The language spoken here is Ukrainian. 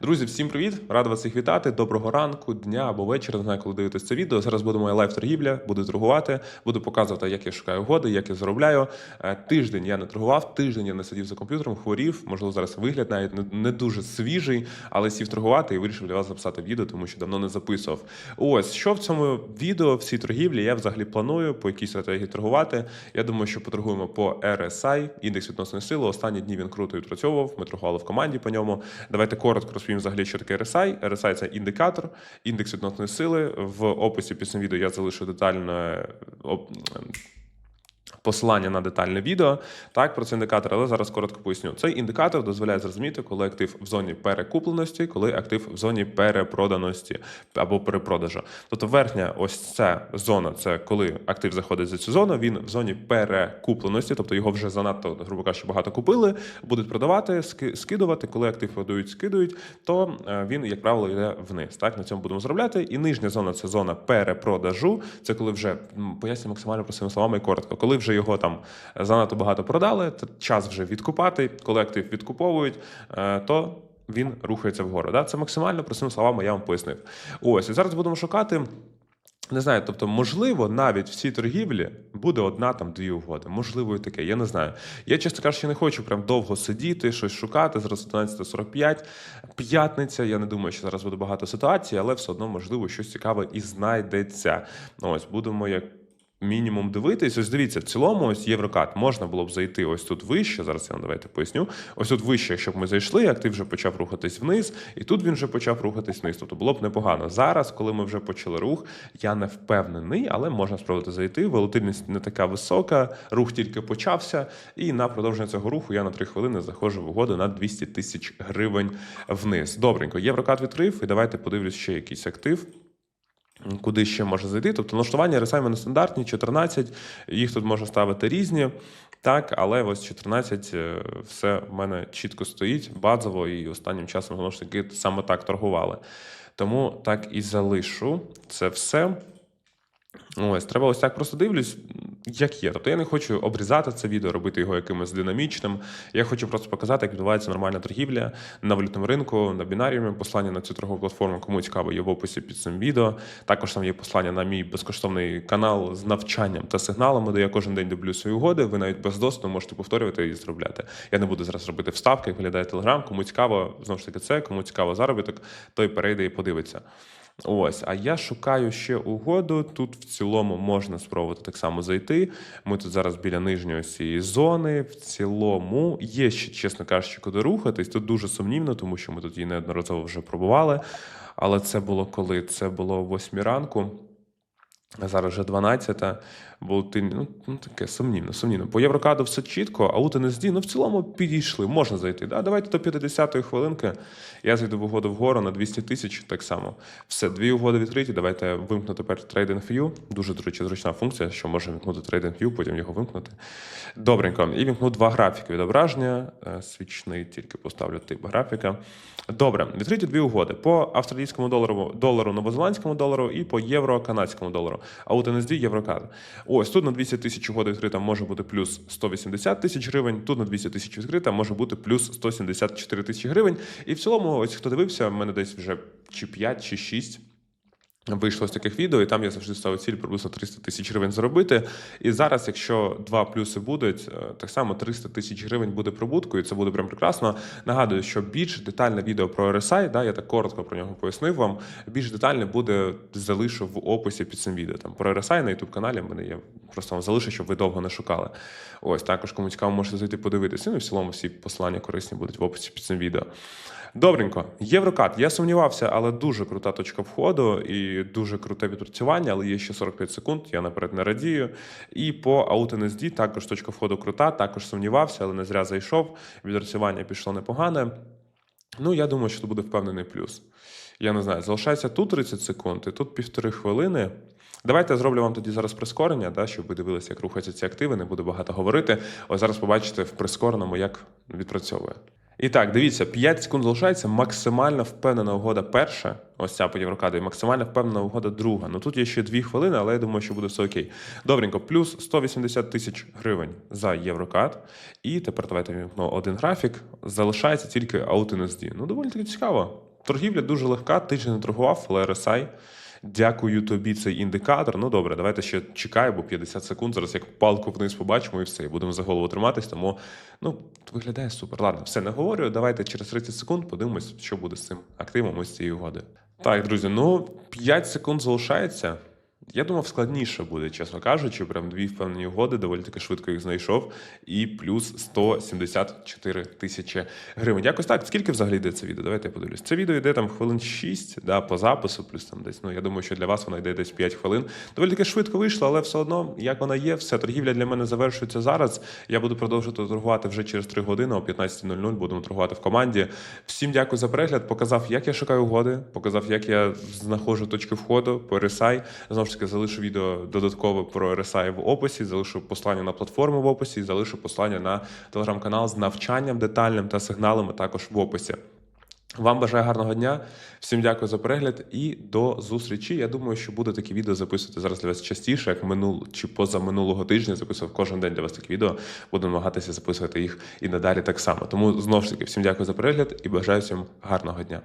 Друзі, всім привіт! Рада вас всіх вітати. Доброго ранку, дня або вечора. Не знаю, коли дивитесь це відео. Зараз буде моя лайв торгівля, буду торгувати, буду показувати, як я шукаю угоди, як я заробляю. Е, Тиждень я не торгував, тиждень я не сидів за комп'ютером, хворів. Можливо, зараз вигляд навіть не, не дуже свіжий, але сів торгувати і вирішив для вас записати відео, тому що давно не записував. Ось що в цьому відео, в цій торгівлі, я взагалі планую по якійсь стратегії торгувати. Я думаю, що поторгуємо по RSI, індекс відносної сили. Останні дні він круто відпрацьовував. Ми торгували в команді по ньому. Давайте коротко розповім взагалі, що таке RSI. RSI – це індикатор, індекс відносної сили. В описі під цим відео я залишу детальне посилання на детальне відео так про цей індикатор, але зараз коротко поясню. Цей індикатор дозволяє зрозуміти, коли актив в зоні перекупленості, коли актив в зоні перепроданості або перепродажу. Тобто верхня ось ця зона це коли актив заходить за цю зону, він в зоні перекупленості, тобто його вже занадто, грубо кажучи, багато купили, будуть продавати, скидувати. Коли актив продають, скидують, то е, він, як правило, йде вниз. Так на цьому будемо заробляти. І нижня зона це зона перепродажу. Це коли вже поясню максимально простими словами і коротко. Коли вже його там занадто багато продали, час вже відкупати. Коли актив відкуповують, е, то він рухається вгору. Да? Це максимально простими словами я вам пояснив. Ось і зараз будемо шукати. Не знаю, тобто, можливо, навіть в цій торгівлі буде одна там дві угоди. Можливо, і таке. Я не знаю. Я, чесно кажучи, не хочу прям довго сидіти, щось шукати. Зараз 11.45, п'ятниця. Я не думаю, що зараз буде багато ситуацій, але все одно, можливо, щось цікаве і знайдеться. Ось будемо як. Мінімум дивитись, ось дивіться, в цілому ось Єврокат можна було б зайти ось тут вище. Зараз я вам давайте поясню. Ось тут вище, якщо б ми зайшли, актив вже почав рухатись вниз, і тут він вже почав рухатись вниз. Тобто було б непогано. Зараз, коли ми вже почали рух, я не впевнений, але можна спробувати зайти. Волатильність не така висока, рух тільки почався. І на продовження цього руху я на 3 хвилини заходжу в угоду на 200 тисяч гривень вниз. Добренько, Єврокат відкрив, і давайте подивлюсь ще якийсь актив. Куди ще може зайти? Тобто налаштування ресайми нестандартні, стандартні, 14, їх тут можна ставити різні, так, але ось 14 е, все в мене чітко стоїть, базово, і останнім часом знову ж таки саме так торгували. Тому так і залишу це все. Ось, треба ось так просто дивлюсь, як є. Тобто я не хочу обрізати це відео, робити його якимось динамічним. Я хочу просто показати, як відбувається нормальна торгівля на валютному ринку, на бінаріумі. Послання на цю торгову платформу, кому цікаво, є в описі під цим відео. Також там є послання на мій безкоштовний канал з навчанням та сигналами, де я кожен день дублю свої угоди. Ви навіть без доступу можете повторювати і зробляти. Я не буду зараз робити вставки, як виглядає телеграм. Кому цікаво, знову ж таки, це, кому цікаво заробіток, той перейде і подивиться. Ось, а я шукаю ще угоду. Тут в цілому можна спробувати так само зайти. Ми тут зараз біля нижньої цієї зони. В цілому є ще, чесно кажучи, куди рухатись. Тут дуже сумнівно, тому що ми тут її неодноразово вже пробували. Але це було коли? Це було 8 ранку. Зараз вже 12-та, бо ти ну, ну таке сумнівно, сумнівно. По Єврокаду все чітко, а у NSD, ну в цілому підійшли, можна зайти. Да? Давайте до 50-ї хвилинки. Я зайду в угоду вгору на 200 тисяч, так само. Все, дві угоди відкриті. Давайте вимкну тепер TradingView. Дуже до зручна функція, що може вимкнути TradingView, потім його вимкнути. Добренько. І вімкну два графіки відображення. Е, Свічний тільки поставлю тип графіка. Добре, відкриті дві угоди по австралійському долару, долару, новозеландському долару і по євро канадському А от NSD єврокад. Ось тут на 200 тисяч угоди відкрита може бути плюс 180 тисяч гривень. Тут на 200 тисяч відкрита може бути плюс 174 тисячі гривень. І в цілому, ось хто дивився, в мене десь вже чи 5, чи 6 Вийшло з таких відео, і там я завжди ставив ціль приблизно 300 тисяч гривень заробити. І зараз, якщо два плюси будуть, е, так само 300 тисяч гривень буде прибутку, і це буде прям прекрасно. Нагадую, що більш детальне відео про RSI, да, я так коротко про нього пояснив вам. Більш детальне буде залишу в описі під цим відео. Там про RSI на youtube каналі в мене є. Просто вам залишу, щоб ви довго не шукали. Ось також кому цікаво, можете зайти подивитися. Ну в цілому всі посилання корисні будуть в описі під цим відео. Добренько, Єврокат. Я сумнівався, але дуже крута точка входу і дуже круте відпрацювання, але є ще 45 секунд. Я наперед не радію. І по AutoNSD також точка входу крута, також сумнівався, але не зря зайшов. Відпрацювання пішло непогане. Ну, я думаю, що це буде впевнений плюс. Я не знаю, залишається тут 30 секунд, і тут півтори хвилини. Давайте я зроблю вам тоді зараз прискорення, да, щоб ви дивилися, як рухаються ці активи, не буду багато говорити. Ось зараз побачите в прискореному, як відпрацьовує. І так, дивіться, 5 секунд залишається. Максимально впевнена угода перша, ось ця по Єврокаду, і максимально впевнена угода друга. Ну тут є ще 2 хвилини, але я думаю, що буде все окей. Добренько, плюс 180 тисяч гривень за Єврокад. І тепер давайте вімкну один графік. Залишається тільки AutoNSD. Ну, доволі таки цікаво. торгівля дуже легка, тиждень не торгував, але RSI. Дякую тобі, цей індикатор. Ну добре, давайте ще чекаю, бо 50 секунд. Зараз як палку вниз побачимо і все. І будемо за голову триматись. Тому ну виглядає супер. Ладно, все не говорю. Давайте через 30 секунд подивимось, що буде з цим активом ось цієї угоди. Так, друзі, ну 5 секунд залишається. Я думав, складніше буде, чесно кажучи. Прям дві впевнені угоди, доволі таки швидко їх знайшов. І плюс 174 тисячі гривень. Якось так. Скільки взагалі йде це відео? Давайте я подивлюсь. Це відео йде там хвилин 6 да, по запису, плюс там десь. Ну я думаю, що для вас воно йде десь 5 хвилин. Доволі таки швидко вийшло, але все одно, як вона є, все торгівля для мене завершується зараз. Я буду продовжувати торгувати вже через 3 години о 15.00. Будемо торгувати в команді. Всім дякую за перегляд. Показав, як я шукаю угоди, показав, як я знаходжу точки входу по RSI. Знову ж таки, залишу відео додаткове про RSI в описі, залишу послання на платформу в описі, залишу послання на телеграм-канал з навчанням детальним та сигналами також в описі. Вам бажаю гарного дня. Всім дякую за перегляд і до зустрічі. Я думаю, що буду такі відео записувати зараз для вас частіше, як минул чи поза минулого тижня. Записував кожен день для вас такі відео. Буду намагатися записувати їх і надалі так само. Тому знову ж таки всім дякую за перегляд і бажаю всім гарного дня.